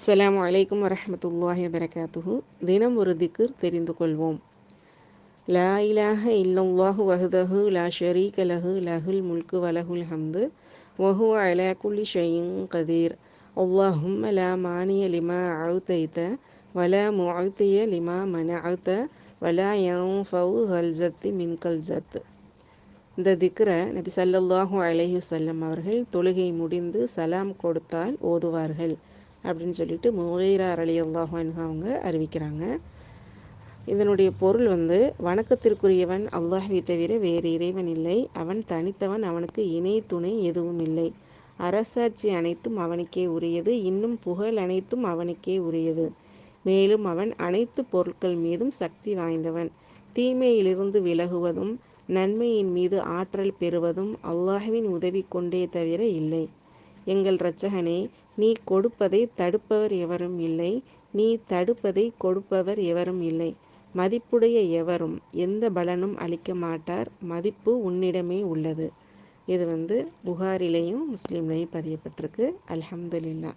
அஸ்லாம் வலைக்கம் வரமத்துல்லாஹி வரகாத்துஹு தினம் ஒரு திக்ர் தெரிந்து கொள்வோம். லா இலாஹ இல்லல்லாஹு வஹதஹு லா ஷரீக லஹு லஹுல் முல்கு வலஹுல் ஹம்து வஹு அலா குல்லி ஷைஇன் கதீர். அல்லாஹும் லா மானிய லிமா அவுதைத வலா முஅத்திய லிமா மன மனஅத வலா யன்ஃபவு மின் மின்கல் ஜத் இந்த திக்ரை நபி சல்லல்லாஹு அலஹி வல்லம் அவர்கள் தொழுகை முடிந்து சலாம் கொடுத்தால் ஓதுவார்கள். அப்படின்னு சொல்லிட்டு முகைரார் அலி அல்லாஹு அவங்க அறிவிக்கிறாங்க. இதனுடைய பொருள் வந்து வணக்கத்திற்குரியவன் அல்லாஹை தவிர வேறு இறைவன் இல்லை. அவன் தனித்தவன் அவனுக்கு இணை துணை எதுவும் இல்லை. அரசாட்சி அனைத்தும் அவனுக்கே உரியது. இன்னும் புகழ் அனைத்தும் அவனுக்கே உரியது. மேலும் அவன் அனைத்து பொருட்கள் மீதும் சக்தி வாய்ந்தவன். தீமையிலிருந்து விலகுவதும் நன்மையின் மீது ஆற்றல் பெறுவதும் அல்லாஹுவின் உதவி கொண்டே தவிர இல்லை. எங்கள் இரட்சகனே நீ கொடுப்பதை தடுப்பவர் எவரும் இல்லை. நீ தடுப்பதை கொடுப்பவர் எவரும் இல்லை. மதிப்புடைய எவரும் எந்த பலனும் அளிக்க மாட்டார். மதிப்பு உன்னிடமே உள்ளது. இது வந்து புகாரிலையும் முஸ்லீம்லையும் பதியப்பட்டிருக்கு. அல்ஹம்துலில்லா